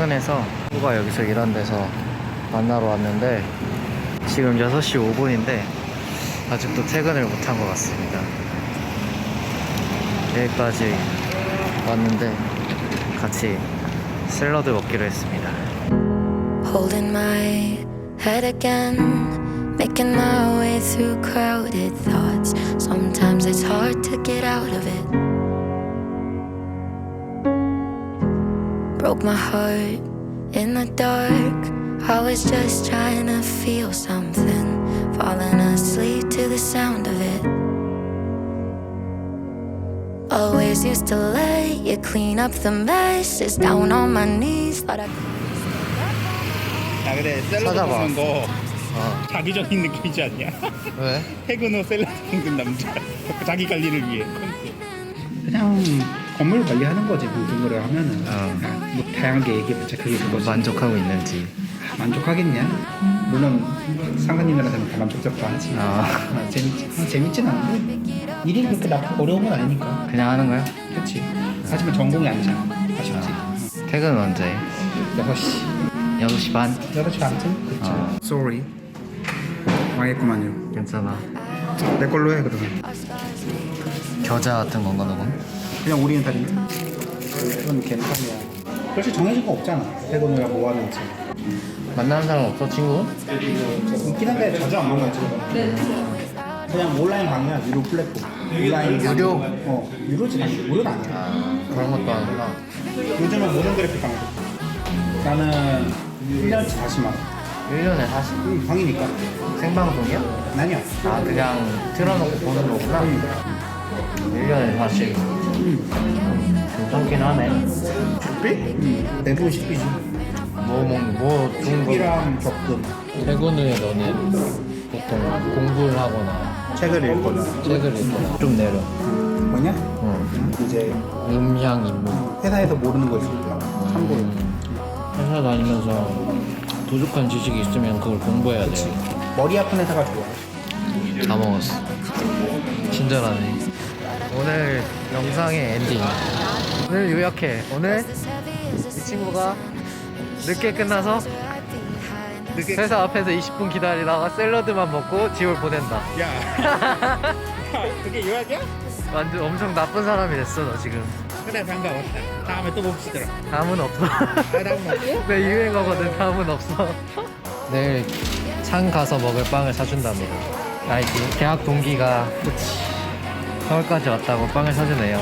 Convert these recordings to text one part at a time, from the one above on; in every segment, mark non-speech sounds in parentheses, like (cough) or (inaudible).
퇴근해서 친구가 여기서 일하는 데서 만나러 왔는데 지금 6시 5분인데 아직도 퇴근을 못한 것 같습니다. 여기까지 왔는데 같이 샐러드 먹기로 했습니다. Holding my head again, making my way through crowded thoughts. Sometimes it's hard to get out of it. Broke my heart in the dark. I was just trying to feel something, falling asleep to the sound of it. Always used to let you clean up the messes down on my knees. Thought I 야 그래 샐러드 찾아봐. 먹는 거 어, 자기적인 느낌이지 않냐? 왜? 퇴근 후 샐러드 먹는 남자 자기 관리를 위해 그냥 건물 관리하는 거지 모든 거를 하면은 어. 뭐 다양하게 얘기해봤자 그게 그거지 만족하고 있는지. 만족하겠냐? 물론 상관님이라면 다 만족스럽다 하지 아. 아, 재밌지 아, 재밌진 않은데 일이 그렇게 나쁘고 어려운 건 아니니까 그냥 하는 거야? 그치 하지만 전공이 아니잖아 아쉽지 퇴근은 언제? 해? 6시 6시 반? 8시 반쯤? 그치 어. Sorry 망했구만요 괜찮아. 내 걸로 해 그러면 겨자 같은 건가 너건? 그냥 오리엔탈인데? 그건 괜찮이야 그렇게 정해진 거 없잖아 퇴근을 뭐 하는지 만나는 사람 없어 친구? 있긴 한데 자주 안 만나지 그냥 온라인 강의야 유료 플랫폼 온라인 강의. 유료? 어 유료지 무료는 아니야 아 그런 것도 하는구나. 요즘은 모든 그래픽 강의 나는 1년치 40만 원 1년에 40. 응, 강의니까 생방송이야? 아니야 아 그냥 틀어놓고 보는 거구나. 1년에 40. 괜찮긴 하네. 식비? 응 대부분 식비지 뭐 먹는 뭐 좋은 거? 식비랑 적금 퇴근 후에 너는 보통 공부를 하거나 책을 읽거나 책을 읽거나 좀 내려. 뭐냐? 응. 이제 음향 인문. 회사에서 모르는 거 있으니까 참고로 회사 다니면서 부족한 지식이 있으면 그걸 공부해야 돼. 머리 아픈 회사가 좋아 다 먹었어. 친절하네. 오늘 영상의 엔딩. 오늘 요약해. 오늘 이 친구가 늦게 끝나서 회사 앞에서 20분 기다리다가 샐러드만 먹고 집을 보낸다. 야 (laughs) 그게 요약이야? 완전 엄청 나쁜 사람이 됐어 너 지금. 그래 반가웠다 다음에 또 봅시다 다음은 없어. 아 다음은 없고? (laughs) 내 유행어거든. 다음은 없어. 내일 창 가서 먹을 빵을 사준답니다. 알지? 대학 동기가 서울까지 왔다고 빵을 사주네요.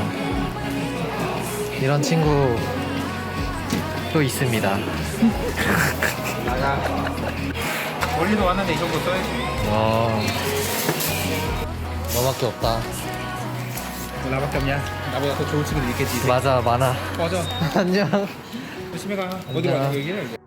이런 친구 또 있습니다. (laughs) 나가 멀리도 왔는데 이 정도 써야지 와, 너밖에 없다. 나밖에 없냐? 나보다 더 좋은 친구들 있겠지 맞아, 많아. 꺼져 (laughs) 안녕. 조심히 가 어디로 가냐 여기는